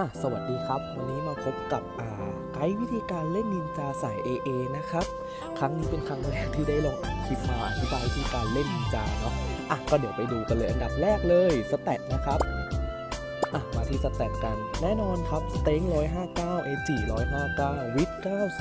อะสวัสดีครับ วันนี้มาพบกับอ่าไกด์วิธีการเล่นนินจาสาย AA นะครับ ครั้งนี้เป็นครั้งแรกที่ได้ลองอัดคลิปมาอธิบายวิธีการเล่นนินจาเนาะอะก็เดี๋ยวไปดูกันเลยอันดับแรกเลยสเตตนะครับอะมาที่สเตตกันแน่นอนครับสเต็ง159เอจิ159 วิด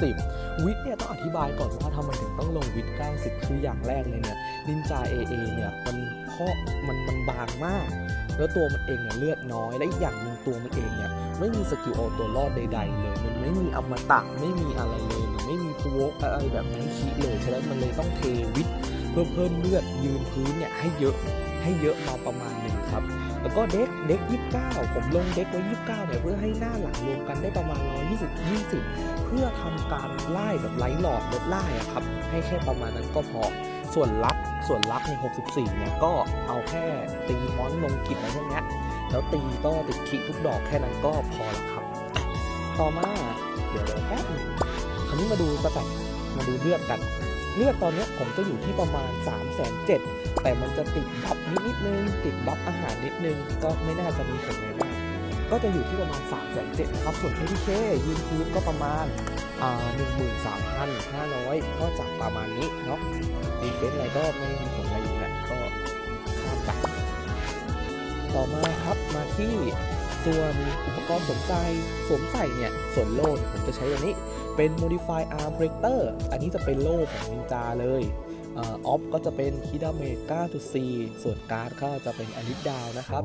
90 วิดเนี่ยต้องอธิบายก่อนว่าทำไมถึงต้องลงวิด90 คืออย่างแรกเลยเนี่ยนินจา AA เนี่ยมันข้อมันมันบางมาก แล้วตัวมันเองเนี่ยเลือดน้อยและอีกอย่างหนึ่งตัวมันเองเนี่ย ไม่มีสกิลเอาตัวรอดใด ๆ เลย มันไม่มีอมตะไม่มีอะไรเลยมันไม่มีพวกอะไรแบบนั้นคีเลยฉะนั้นมันเลยต้องเทวิทเพื่อเพิ่มเลือดยืนพื้นเนี่ยให้เยอะให้เยอะมาประมาณหนึ่งครับ แล้วก็เด็กเด็ก29ผมลงเด็กไว้29เนี่ยเพื่อให้หน้าหลังรวมกันได้ประมาณ120 20เพื่อทำการไล่แบบไล่หลอดลดไล่อะครับ ให้แค่ประมาณนั้นก็พอ ส่วนลักส่วนลักใน64เนี่ยก็เอาแค่ตีมอนลงกิจอะไรพวกนี้ แล้วตีก็ติดคิทุกดอกแค่นั้นก็พอละครับ ต่อมาเดี๋ยวแป๊บหนึงคราวนี้มาดูสแตัมาดูเลือดกัน เลือดตอนนี้ผมจะอยู่ที่ประมาณ 3 7 0 0 0แต่มันจะติดบัฟนิดนิดนึง ติดบัฟอาหารนิดนึง ก็ไม่น่าจะมีผลอะไรมากก็จะอยู่ที่ประมาณ 3 7 0 0 0นะครับ ส่วน ATK ยืนพื้นก็ประมาณอ่งหมื่นสา13,500ก็จากประมาณนี้เนาะดีเฟนอะไรก็ไม่มีผล ต่อมาครับมาที่ส่วนอุปกรณ์สวมใส่สวมใส่เนี่ย ส่วนโล่เนี่ยผมจะใช้อันนี้เป็น modify arm breaker อันนี้จะเป็นโล่ของนินจาเลยออฟก็จะเป็นคิดาเมจ9.4ส่วนการ์ดก็จะเป็นอนิดดาวนะครับ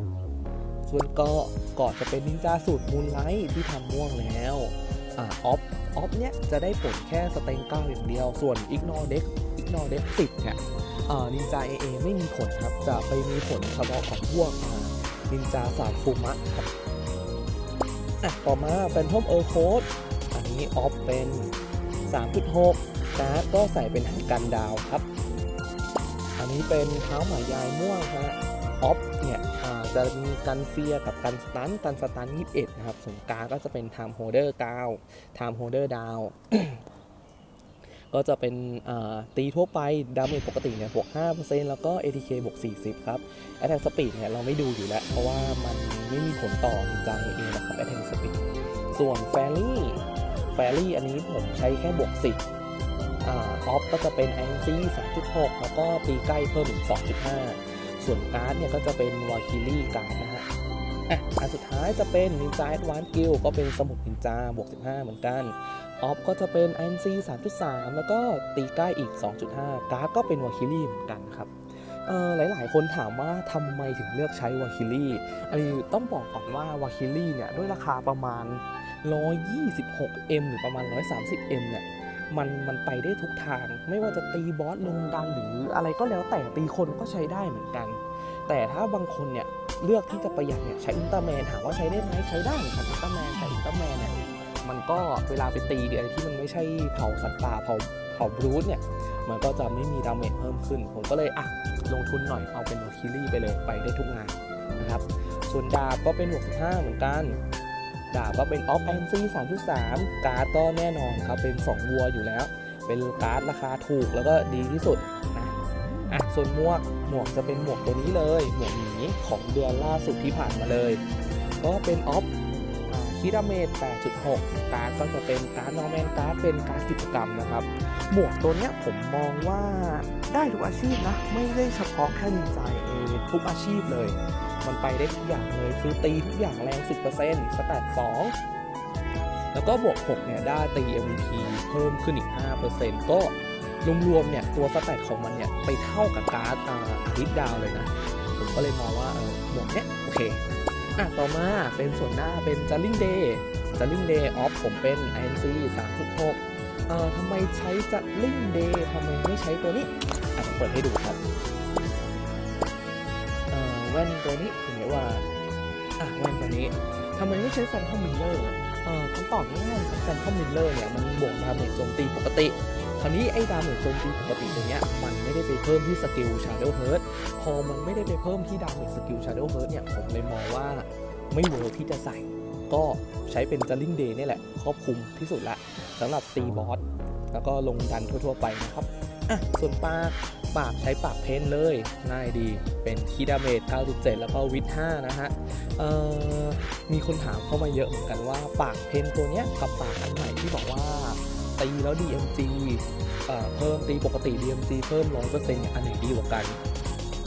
ส่วนเกาะเกาะจะเป็นนินจาสูตรมูนไลท์ที่ทำม่วงแล้วออฟออฟเนี่ยจะได้ผลแค่สเตงเก้าอย่างเดียว ส่วน ignore deck ignore deck 10เนี่ยนินจา AA ไม่มีผลครับ จะไปมีผลเฉพาะของพวกอ นินจาสายฟูมะครับอะต่อมาแฟนทอมเออร์โคดอันนี้ออฟเป็น 3.6 การ์ดก็ใส่เป็นหันกันดาวครับ อันนี้เป็นเท้าหมายยายม่วงฮะออฟเนี่ยจะมีกันเฟียกับกันสตันกันสตัน21 นะครับส่วนกาก็จะเป็นไทม์โฮเดอร์9ไทม์โฮเดอร์ดาว ก็จะเป็นตีทั่วไปดาเมจปกติเนี่ยบวก5%แล้วก็ ATK บวก40 ครับ Attack Speed เนี่ยเราไม่ดูอยู่แล้ว เพราะว่ามันไม่มีผลต่อนินจเองนะครับ Attack Speed ส่วน Fairy Fairy อันนี้ผมใช้แค่บวก 10อ่าออฟก็จะเป็น INC 3.6 แล้วก็ตีใกล้เพิ่มอีก 2.5 ส่วนการ์ดเนี่ยก็จะเป็น Valkyrie การ์ดนะฮะ อะอันสุดท้ายจะเป็น Ninja Advanced Guild ก็เป็นสมุดนินจาบวก 15 เหมือนกัน ออฟก็จะเป็น INC 3.3 แล้วก็ตีใกล้อีก 2.5 การ์ดก็เป็น Valkyrie เหมือนกันครับเออหลาย ๆ คนถามว่าทำไมถึงเลือกใช้วาคิลี่ อันนี้ต้องบอกก่อนว่าวาคิลี่เนี่ย ด้วยราคาประมาณ 126M หรือประมาณ 130M เนี่ยมันมันไปได้ทุกทาง ไม่ว่าจะตีบอสลงดันหรืออะไรก็แล้วแต่ตีคนก็ใช้ได้เหมือนกัน แต่ถ้าบางคนเนี่ยเลือกที่จะประหยัดเนี่ยใช้อุลตร้าแมนถามว่าใช้ได้ไหมใช้ได้เหมือนกันอุลตร้าแมนแต่อุลตร้าแมนเนี่ยมันก็เวลาไปตีอะไรที่มันไม่ใช่เผาสัตว์ป่าเผาเผาบรูทเนี่ยมันก็จะไม่มีดาเมจเพิ่มขึ้น ผมก็เลยอะลงทุนหน่อยเอาเป็นวอคิลี่ไปเลยไปได้ทุกงานนะครับ ส่วนดาบก็เป็นบวก15เหมือนกัน ดาบก็เป็นออฟแอนซี3.3 การ์ดก็แน่นอนครับเป็น 2 วัวอยู่แล้ว เป็นการ์ดราคาถูกแล้วก็ดีที่สุดนะ อะส่วนหมวกหมวกจะเป็นหมวกตัวนี้เลย หมวกหมีของเดือนล่าสุดที่ผ่านมาเลย ก็เป็นออฟคิดาเมจ8.6 การ์ดก็จะเป็นการ์ดนอร์แมนการ์ดเป็นการ์ดกิจกรรมนะครับ หมวกตัวเนี้ยผมมองว่าได้ทุกอาชีพนะ ไม่ได้เฉพาะแค่นินจาเองทุกอาชีพเลย มันไปได้ทุกอย่างเลยคือตีทุกอย่างแรง 10%สแตท2แล้วก็บวก 6 เนี่ย ได้ตี MVP เพิ่มขึ้นอีก 5%ก็ รวมๆเนี่ยตัวสแตทของมันเนี่ยไปเท่ากับการ์ดอ่าอาริสดาวเลยนะ ผมก็เลยมองว่าเออหมวกเนี้ยโอเคอะต่อมาเป็นส่วนหน้าเป็นจัลลิงเดย์จัลลิงเดย์ออฟผมเป็น INC 3.6เอ่อทำไมใช้จัดลิงเดย์ทำไมไม่ใช้ตัวนี้อะผมเปิดให้ดูครับเอ่อแว่นตัวนี้ถึงได้ว่าอะแว่นตัวนี้ทำไมไม่ใช้แฟนทอมมิลเลอร์เอ่อคำตอบง่ายๆครับแฟนทอมมิลเลอร์เนี่ยมันบวกดาเมจโจมตีปกติ ราวนี้ไอ้ดาเมจโจมตีปกติตัวเนี้ยมันไม่ได้ไปเพิ่มที่สกิล Shadow Heart พอมันไม่ได้ไปเพิ่มที่ดาเมจสกิล Shadow Heart เนี่ยผมเลยมองว่าไม่เวิร์กที่จะใส่ ก็ใช้เป็นจัลลิงเดย์นี่แหละ ครอบคลุมที่สุดละสำหรับตีบอสแล้วก็ลงดันทั่ว ๆ ไปนะครับอะส่วนปากปากใช้ปากเพนเลยง่ายดีเป็นคีดาเมจ9.7 แล้วก็วิท5นะฮะเอ่อมีคนถามเข้ามาเยอะเหมือนกันว่าปากเพนตัวเนี้ยกับปากอันใหม่ที่บอกว่า ตีแล้ว DMG เอ่อเพิ่มตีปกติ DMG เพิ่ม100%เปอร์เซ็นี่ยอันไหนดีกว่ากัน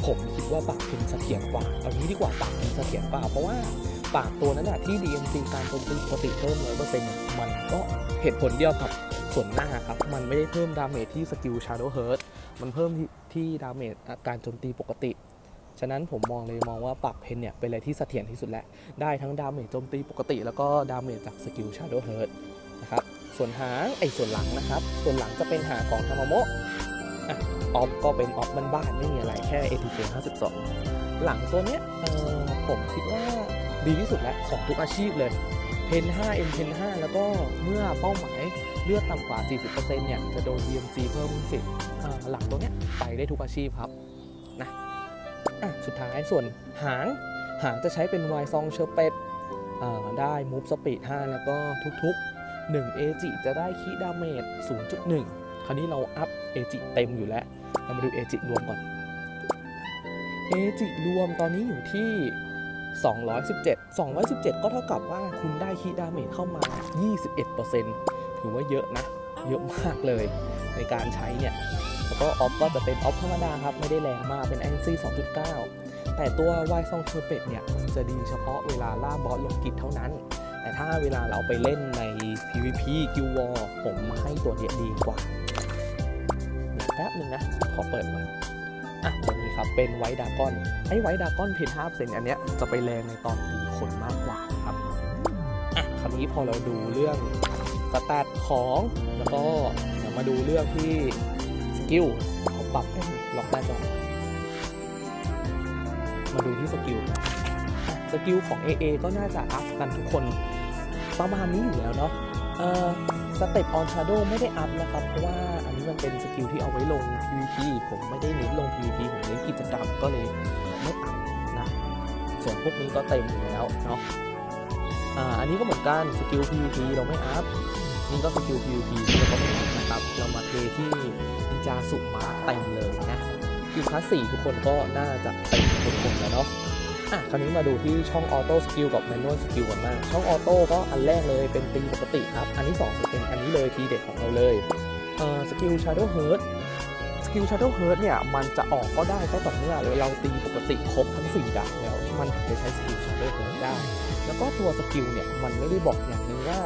ผมคิดว่าปากเพนเสถียรกว่าเอางี้ดีกว่าปากเพนเสถียรกว่าเพราะว่าปากตัวนั้นอะที่ DMG การโจมตีปกติเพิ่ม100%เปอร์เซ็นี่ยมันก็เหตุผลเดียวกับส่วนหน้าครับ มันไม่ได้เพิ่มดาเมจที่สกิล Shadow Heart มันเพิ่มที่ดาเมจการโจมตีปกติฉะนั้นผมมองเลยมองว่าปากเพนเนี่ยเป็นอะไรที่เสถียรที่สุดแล้ว ได้ทั้งดาเมจโจมตีปกติ แล้วก็ดาเมจจากสกิล Shadow Heart นะครับ ส่วนหางไอ้ส่วนหลังนะครับ ส่วนหลังจะเป็นหางของทามาโมะออฟก็เป็นออฟบ้านๆไม่มีอะไรแค่ ATK 52 หลังตัวเนี้ยผมคิดว่าดีที่สุดแล้วของทุกอาชีพเลยเพน5 M เพน5แล้วก็เมื่อเป้าหมายเลือดต่ำกว่า 40%เนี่ยจะโดน DMG เพิ่มสิทธิ์อ่าหลังตัวเนี้ยไปได้ทุกอาชีพครับนะอะสุดท้ายส่วนหางหางจะใช้เป็นวายซองเชอร์เป็ดได้มูฟสปีด5แล้วก็ทุกๆ 1เอจิจะได้คีดาเมจ0.1 คราวนี้เราอัพเอจิเต็มอยู่แล้ว เรามาดูเอจิรวมก่อนเอจิรวมตอนนี้อยู่ที่ 217 217 ก็เท่ากับว่าคุณได้คีดาเมจเข้ามา 21%ถือว่าเยอะนะ เยอะมากเลยในการใช้เนี่ย แล้วก็ออฟก็จะเป็นออฟธรรมดาครับ ไม่ได้แรงมากเป็น a n c 2.9 แต่ตัว y ซองเชอร์เป็ดเนี่ย จะดีเฉพาะเวลาล่าบอสลงกิจเท่านั้น แต่ถ้าเวลาเราไปเล่นใน PVP กิววอร์ผมให้ตัวเนี้ยดีกว่าแป๊บหนึ่งนะ ขอเปิดก่อนอะตัวนี้ครับ เป็นไวท์ดากอนไอ้ไวท์ดากอนเพนห้าเซนอันเนี้ยจะไปแรงในตอนตีคนมากกว่าครับอะคราวนี้พอเราดูเรื่องสแตทของ แล้วก็เดี๋ยวมาดูเรื่องที่สกิลเขาปรับให้ล็อกหน้าจอมาดูที่สกิลสกิลของ AA ก็น่าจะอัพกันทุกคน ประมาณนี้อยู่แล้วเนาะเอ่อสเต็ปออนชาร์โดไม่ได้อัพนะครับ เพราะว่าอันนี้มันเป็นสกิลที่เอาไว้ลง PVP ผมไม่ได้เน้นลง PVP ผมเน้นกิจกรรมก็เลยไม่อัพนะ ส่วนพวกนี้ก็เต็มอยู่แล้วเนาะอ่าอันนี้ก็เหมือนกันสกิล PVP เราไม่อัพนี่ก็สกิล PVP ที่เราก็ไม่อัพนะครับ เรามาเทที่นินจาสุมาเต็มเลยนะกิลคลาสสี่ทุกคนก็น่าจะเต็มทุกคนแล้วเนาะ อะคราวนี้มาดูที่ช่องออโต้สกิลกับแมนนวลสกิลกันบ้างช่องออโต้ก็อันแรกเลยเป็นตีปกติครับ อันที่2เป็นอันนี้เลยทีเด็ดของเราเลยเอ่อสกิล Shadow Heart สกิล Shadow Heart เนี่ยมันจะออกก็ได้ก็ต่อเมื่อเราตีปกติครบทั้ง4ดาวแล้วมันถึงจะใช้สกิล Shadow Heart ได้ แล้วก็ตัวสกิลเนี่ยมันไม่ได้บอกอย่างนึงว่า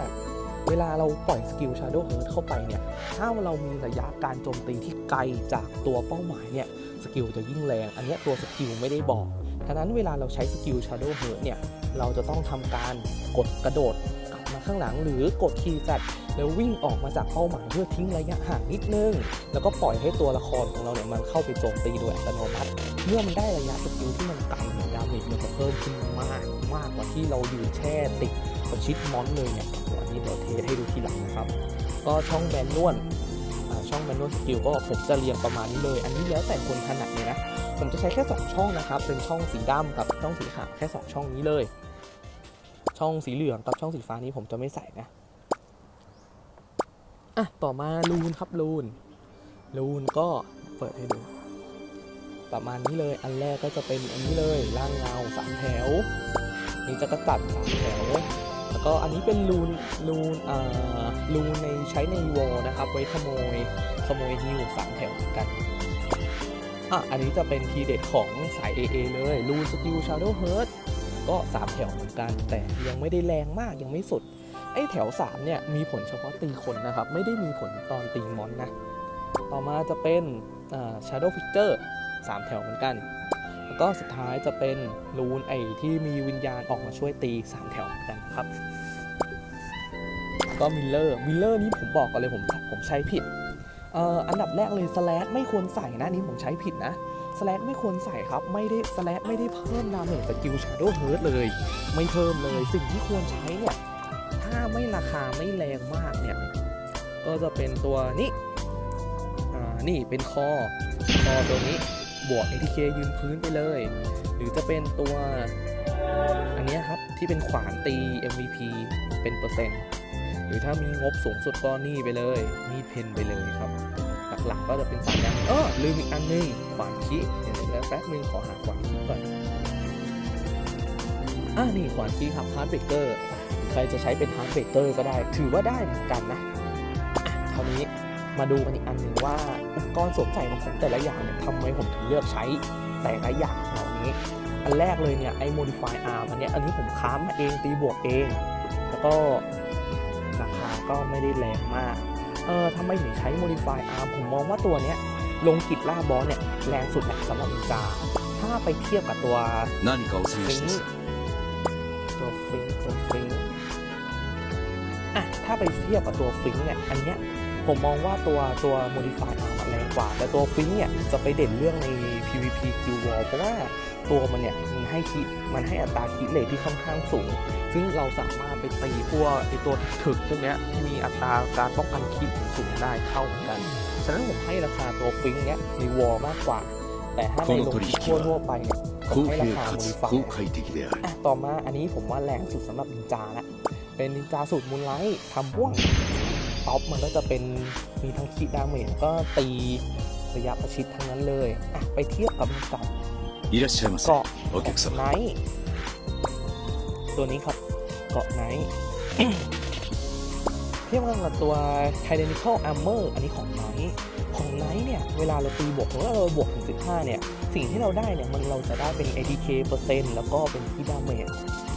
เวลาเราปล่อยสกิล Shadow Heart เข้าไปเนี่ย ถ้าเรามีระยะการโจมตีที่ไกลจากตัวเป้าหมายเนี่ย สกิลจะยิ่งแรง อันนี้ตัวสกิลไม่ได้บอก ฉะนั้นเวลาเราใช้สกิล Shadow Heart เนี่ย เราจะต้องทำการกดกระโดดกลับมาข้างหลังหรือกดคีย์จัดแล้ววิ่งออกมาจากเป้าหมายเพื่อทิ้งระยะห่างนิดนึง แล้วก็ปล่อยให้ตัวละครของเราเนี่ยมันเข้าไปโจมตีโดยอัตโนมัติ เมื่อมันได้ระยะสกิลที่มันไกลเนี่ยดาเมจมันจะเพิ่มขึ้นมากมากกว่าที่เรายืนแช่ติดประชิดมอนเลยเนี่ยอันนี้เดี๋ยวเทให้ดูทีหลังนะครับ ก็ช่องแมนนวลช่องแมนนวลสกิลก็ผมจะเรียงประมาณนี้เลย อันนี้แล้วแต่คนถนัดเลยนะ ผมจะใช้แค่ 2 ช่องนะครับ เป็นช่องสีดำกับช่องสีขาวแค่ 2 ช่องนี้เลย ช่องสีเหลืองกับช่องสีฟ้านี้ผมจะไม่ใส่นะอะต่อมาลูนครับลูนลูนก็เปิดให้ดู ประมาณนี้เลยอันแรกก็จะเป็นอันนี้เลยร่างเงาสามแถว นี่จะกระตัดสามแถวแล้วก็อันนี้เป็นรูนรูนอ่ารูนในใช้ในวอลนะครับ ไว้ขโมยขโมยฮิวสามแถวเหมือนกัน อะอันนี้จะเป็นทีเด็ดของสาย AA เลยรูนสกิล Shadow Heart ก็ 3 แถวเหมือนกัน แต่ยังไม่ได้แรงมากยังไม่สุด ไอ้แถว 3 เนี่ย มีผลเฉพาะตีคนนะครับ ไม่ได้มีผลตอนตีมอนนะ ต่อมาจะเป็นอ่า Shadow Picture 3แถวเหมือนกัน แล้วก็สุดท้ายจะเป็นรูนไอที่มีวิญญาณออกมาช่วยตี 3 แถวเหมือนกันครับ ก็มิลเลอร์มิลเลอร์นี่ผมบอกกันเลยผมผมใช้ผิด อันดับแรกเลยสแลดไม่ควรใส่นะนี้ผมใช้ผิดนะสแลดไม่ควรใส่ครับ ไม่ได้สแลดไม่ได้เพิ่มดาเมจสกิลชาร์โดเฮิร์ตเลย ไม่เพิ่มเลยสิ่งที่ควรใช้เนี่ยถ้าไม่ราคาไม่แรงมากเนี่ย ก็จะเป็นตัวนี้อ่านี่เป็นคอคอตัวนี้บวก ATK ยืนพื้นไปเลย หรือจะเป็นตัว อันนี้ครับที่เป็นขวานตี MVP เป็นเปอร์เซ็นต์ รือถ้ามีงบสูงสุดก็นี่ไปเลย มีเพนไปเลยครับ หลักๆก็จะเป็นสามอย่างเออลืมอีกอันหนึงขวานคิเดี๋ยวแป๊บนึงขอหาขวานคิก่อนอ่านี่ขวานคีครับฮาร์ดเบเกอร์ใครจะใช้เป็นฮาร์ดเบเกอร์ก็ได้ ถือว่าได้เหมือนกันนะคราวนี้มาดูกันอีกอันหนึ่งว่าอุปกรณ์สวมใส่ของผมแต่ละอย่างเนี่ยทำไมผมถึงเลือกใช้แต่ละอย่างเหล่านี้ อันแรกเลยเนี่ยไอ้ modify arm อันเนี้ยอันนี้ผมค้ามาเองตีบวกเอง แล้วก็ ก็ไม่ได้แรงมาก เออทำไมถึงใช้ modify arm ผมมองว่าตัวเนี้ยลงกิจล่าบอสเนี่ยแรงสุดแหละสำหรับอิจา ถ้าไปเทียบกับตัวฟิงตัวฟิงตัวฟิงอะถ้าไปเทียบกับตัวฟิงเนี่ยอันเนี้ยผมมองว่าตัวตัว modify arm แรงกว่า แต่ตัวฟิงเนี่ยจะไปเด่นเรื่องใน PVP Q Wall เพราะว่าตัวมันเนี่ยมันให้คิมันให้อัตราคิเลทที่ค่อนข้างสูง ซึ่งเราสามารถไปตีพวกไอตัวถึกพวกนี้ที่มีอัตราการป้องกันขีดสูงได้เข้าเหมือนกัน ฉะนั้นผมให้ราคาตัวฟิงเนี้ยในวอลมากกว่า แต่ถ้าในลงทุนทั่วไปเนี่ผมให้ราคาโมลิฟายต่อมาอันนี้ผมว่าแรงสุดสำหรับนินจาละเป็นนินจาสูตรมูลไลท์ทำพ่วงท็อปมันก็จะเป็นมีทั้งคิดดาเมจก็ตีระยะประชิดทั้งนั้นเลย ไปเทียบกับมินก่าเกาะไนท์ ตัวนี้ครับ เกาะไนท์เทียบกันกับตัว Tyrannical Armor อันนี้ของไนท์ของไนท์เนี่ย เวลาเราตีบวกหรือว่าเราบวกถึง 15 เนี่ย สิ่งที่เราได้เนี่ย มันเราจะได้เป็น ATK เปอร์เซ็นต์แล้วก็เป็นที่ดาเมจ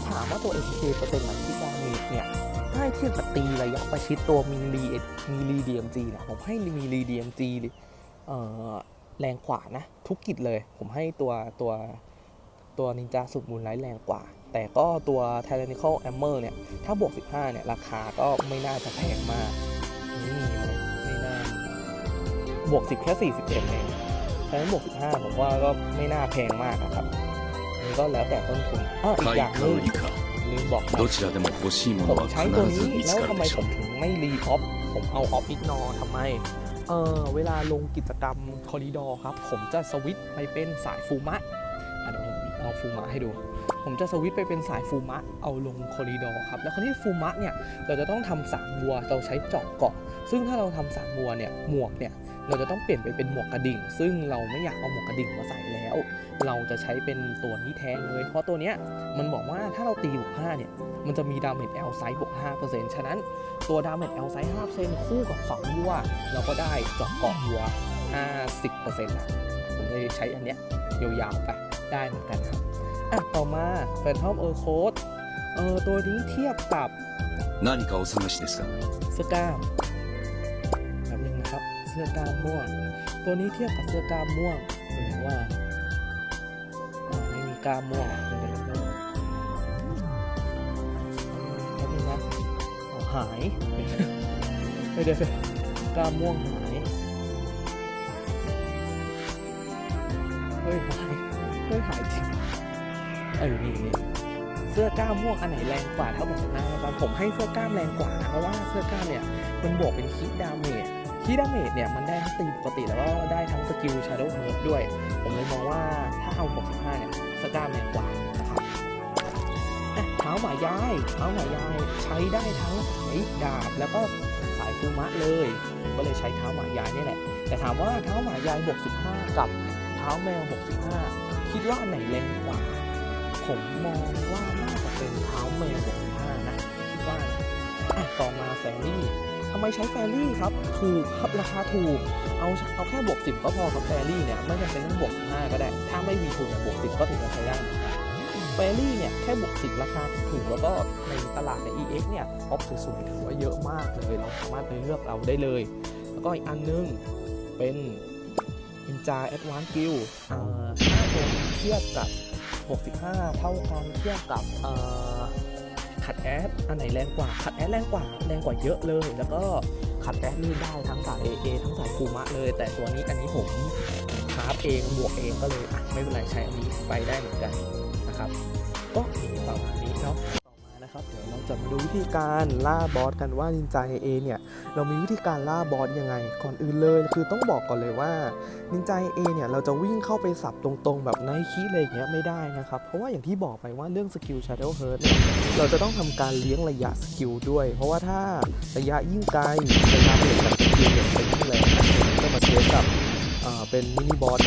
ถามว่าตัว ATK เปอร์เซ็นต์กับที่ดาเมจเนี่ยถ้าให้เทียบกับตีระยะประชิดตัวมีรีมีรี DMG เนี่ยผมให้มีรี DMG เอ่อแรงกว่านะ ทุกกิจเลย ผมให้ตัวตัวตัวนินจาสุดมูลไลท์แรงกว่า แต่ก็ตัว t y r a n n i c a l Armor เนี่ย ถ้าบวก 15 เนี่ย ราคาก็ไม่น่าจะแพงมาก นี่ไม่น่า บวก 10 แค่ 41เองฉะนั้นบวก 15 ผมว่าก็ไม่น่าแพงมากครับนี่ก็แล้วแต่ต้นทุนอ้ออีกอย่างนึงลืมบอกไปผมใช้ตัวนี้แล้วทำไมผมถึงไม่รีออฟผมเอาออฟอิกนอทำไมเออเวลาลงกิจกรรมคอริดอร์ครับ ผมจะสวิตไปเป็นสายฟูมะเดี๋ยวผมเอาฟูมะให้ดู ผมจะสวิตไปเป็นสายฟูมะเอาลงคอริดอร์ครับ แล้วคราวนี้ฟูมะเนี่ยเราจะต้องทำสามวัวเราใช้เจาะเกาะ ซึ่งถ้าเราทำสามวัวเนี่ยหมวกเนี่ยเราจะต้องเปลี่ยนไปเป็นหมวกกระดิ่ง ซึ่งเราไม่อยากเอาหมวกกระดิ่งมาใส่แล้ว เราจะใช้เป็นตัวนี้แทนเลย เพราะตัวเนี้ยมันบอกว่าถ้าเราตีบวก5เนี่ยมันจะมีดาเมจ L ไซส์บวก5%ฉะนั้นตัวดาเมจ L ไซส์5%คู่กับ2วัวเราก็ได้เจาะเกาะวัว 50%นะผมเลยใช้อันเนี้ยยาวๆไปได้เหมือนกันครับ อ่ะ ต่อมา Phantom e r c o d e เออตัวนี้เทียบกับ 何かお探しですか เสื้อกล้ามแบบนึงนะครับ เสื้อกล้ามม่วง ตัวนี้เทียบกับเสื้อกล้ามม่วงดูไหนว่าอ่าไม่มีกล้ามม่วงเดี๋ยวเดี๋ยวเดี๋ยวแป๊บนึงนะเอาหายเดี๋ยวเดี๋ยวเดี๋ยวกล้ามม่วงหายเฮ้ยหายเฮ้ยหายจริงเ ออนี่นี่เสื้อกล้ามม่วงอันไหนแรงกว่าถ้าบอกหน้าครับผมให้เสื้อกล้ามแรงกว่านะเพราะว่าเสื้อกล้ามเนี่ยมันบวกเป็นคิดดาเมจคิดดาเมจเนี่ยมันได้ทั้งตีปกติแล้วก็ได้ทั้งสกิลชาร์โดว์เฮิร์ด้วย ผมเลยมองว่าถ้าเอาบวก15เนี่ยเสื้อกล้ามแรงกว่านะครับเท้าหมายายเท้าหมายายใช้ได้ทั้งสายดาบแล้วก็สายฟูมะเลย ก็เลยใช้เท้าหมายายนี่แหละ แต่ถามว่าเท้าหมายายบวก15 กับเท้าแมวบวก15คิดว่าอันไหนแรงกว่า ผมมองว่าน่าจะเป็นเท้าแมวบวก15นะคิดว่านะอะต่อมาแฟรี่ทำไมใช้แฟรี่ครับ ถูกครับราคาถูก เอาเอาแค่บวก 10 ก็พอครับแฟรี่เนี่ยไม่จำเป็นต้องบวก 15 ก็ได้ ถ้าไม่มีทุนเนี่ยบวก 10 ก็ถือว่าใช้ได้แฟรี่เนี่ยแค่บวก 10 ราคาถูกแล้วก็ในตลาดใน EX เนี่ยออฟสวยๆถือว่าเยอะมากเลยเราสามารถไปเลือกเอาได้เลย แล้วก็อีกอันนึงเป็น Ninja Advanced Guild อ่าถ้าตัวนี้เทียบกับ 65 เท่ากันเทียบกับเอ่อขัดแอดอันไหนแรงกว่า ขัดแอดแรงกว่า แรงกว่าเยอะเลย แล้วก็ขัดแอดนี่ได้ทั้งสาย AA ทั้งสายฟูมะเลย แต่ตัวนี้อันนี้ผมคราฟเองบวกเองก็เลยอะไม่เป็นไรใช้อันนี้ไปได้เหมือนกันนะครับ ก็มีประมาณนี้เนาะ นะครับ เดี๋ยวเราจะมาดูวิธีการล่าบอสกันว่านินจา AA เนี่ย เรามีวิธีการล่าบอสยังไง ก่อนอื่นเลยคือต้องบอกก่อนเลยว่านินจาเอเนี่ยเราจะวิ่งเข้าไปสับตรงๆ แบบไนคีอะไรอย่างเงี้ยไม่ได้นะครับ เพราะว่าอย่างที่บอกไปว่าเรื่องสกิล Shadow Heart เนี่ยเราจะต้องทำการเลี้ยงระยะสกิลด้วย เพราะว่าถ้าระยะยิ่งไกลระยะเปลี่ยนจากสกิลเนี่ยไปยิ่งแรงก็มาเทียบกับเป็นมินิบอส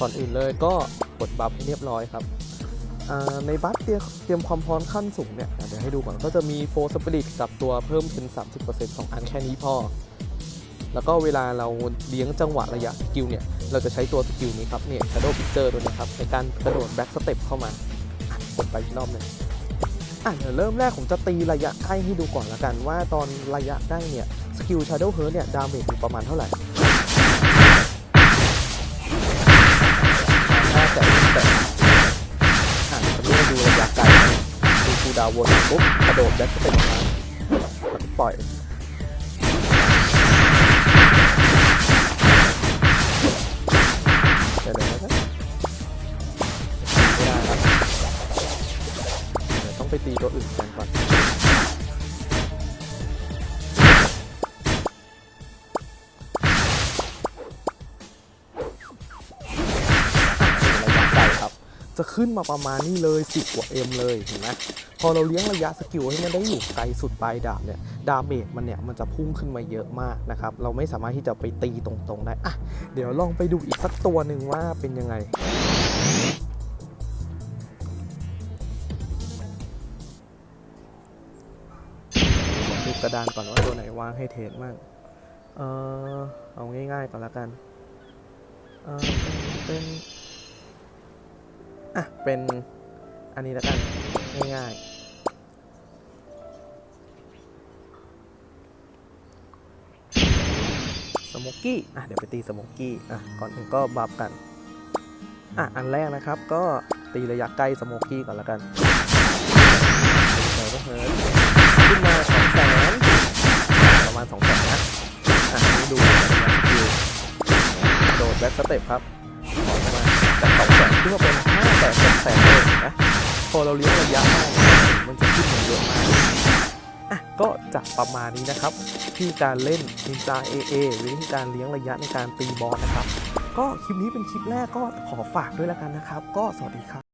ก่อนอื่นเลยก็กดบัฟให้เรียบร้อยครับ ในบัฟเตรียมเตรียมความพร้อมขั้นสูงเนี่ยเดี๋ยวให้ดูก่อนก็จะมีโฟร์สปิริตกับตัวเพิ่มเป็น30%สองอันแค่นี้พอ แล้วก็เวลาเราเลี้ยงจังหวะระยะสกิลเนี่ยเราจะใช้ตัวสกิลนี้ครับเนี่ย Shadow Picture ด้วยนะครับในการกระโดดแบ็กสเต็ปเข้ามากดไปอีกรอบหนึงอะเดี๋ยวเริ่มแรกผมจะตีระยะใกล้ให้ดูก่อนละกัน ว่าตอนระยะใกล้เนี่ยสกิล Shadow h e r เนี่ยดาเมจอยู่ประมาณเท่าไหร่ ดาวน์วนปุ๊บกระโดดแบ็คสเต็ปมาปล่อย ขึ้นมาประมาณนี้เลย 10 กว่า M เลยเห็นไหมพอเราเลี้ยงระยะสกิลให้มันได้อยู่ไกลสุดปลายดาบเนี่ยดาเมจมันเนี่ยมันจะพุ่งขึ้นมาเยอะมากนะครับเราไม่สามารถที่จะไปตีตรงๆได้อะเดี๋ยวลองไปดูอีกสักตัวหนึ่งว่าเป็นยังไงดูกระดานก่อนว่าตัวไหนว่างให้เทรดมากเออเอาง่ายๆก่อนละกันเออเป็น อะ เป็นอันนี้และกัน ง่ายๆสโมกกี้ อะ เดี๋ยวไปตีสโมกกี้ อะ ก่อนอื่นก็บัฟกัน อะ อันแรกนะครับ ก็ตีระยะใกล้สโมกกี้ก่อนและกันเฮิร์ทเฮิร์ทขึ้นมาสองแสนประมาณสองแสนนะ อะนี่ดูระยะสกิลโดดแบ็คสเต็ปครับขอมาจากสองแสนขึ้นมาเป็นห้า แสนแสนเลยนะพอเราเลี้ยงระยะมากมันจะขึ้นเยอะมากอะก็จะประมาณนี้นะครับที่การเล่น Ninja AA หรือที่การเลี้ยงระยะในการตีบอลนะครับ ก็คลิปนี้เป็นคลิปแรกก็ขอฝากด้วยแล้วกันนะครับ ก็สวัสดีครับ